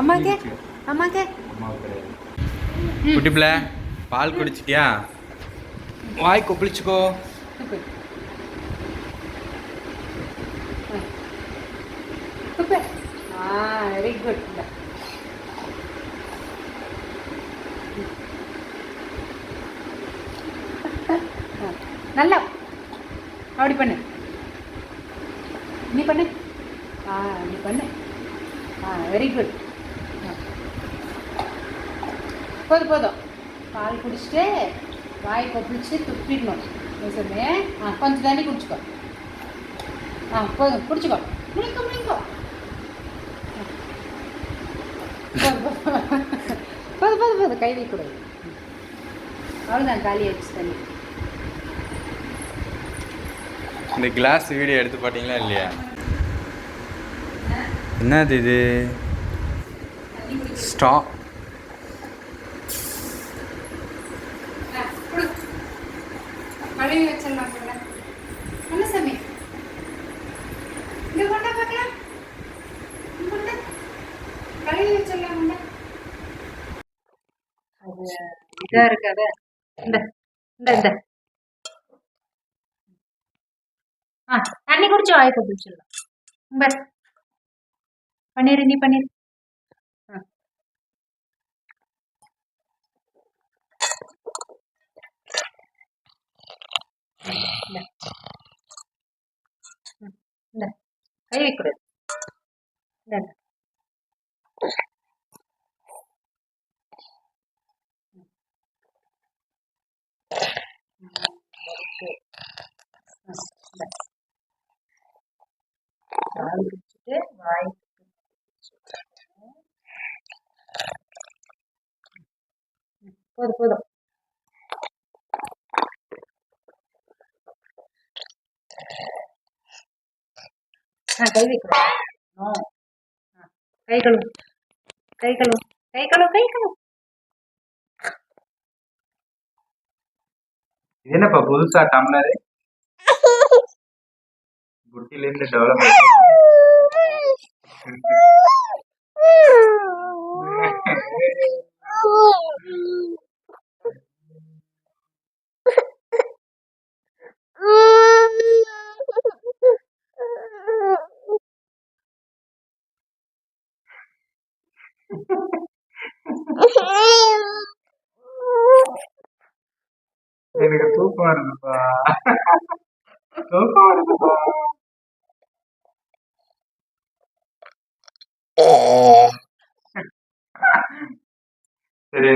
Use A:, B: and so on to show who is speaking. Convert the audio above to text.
A: அம்மாக்கே? அம்மாக்கே?
B: குட்டி பிள்ளை பால் குடிச்சிட்டியா? வாய் கொப்பளிச்சுக்கோ.
A: Very good நல்லா. அப்படி பண்ணு. நீ பண்ணு. ஆ நீ பண்ணு. ஆ வெரி குட் போதும் போதும். பால் குடிச்சிட்டு வாய் கொப்பிடிச்சு துப்பிடணும். நீ ஆ கொஞ்சம் தண்ணி குடிச்சுக்கோ. ஆ போதும் குடிச்சுக்கோ. முழிங்கோ முழிங்கோ. போதும் போதும் போதும். போதும் போதும் கை வைக்கூடாது அவ்வளோதான் காலி ஆயிடுச்சு தண்ணி.
B: இந்த கிளாஸ் வீடியோ எடுத்து பார்த்தீங்களா இல்லையா?
A: வச்சிடலாம் கொண்டா அது இதா இருக்காத. இந்த இந்த இந்த. ஆ தண்ணி குடிச்சு வாய் கொப்பிடிச்சிடலாம் பஸ் பன்னீர் நீ பன்னீர். இந்த. கை வைக்கூடாது இந்த. வாய் ம், போதும் போதும் ஆ கை வைக்கூடாது நோ ஆ கை கழுவு கை கழுவு கை
B: எனக்கு தூக்கம் வருதுப்பா. தூக்கம் வருதுப்பா. சரி.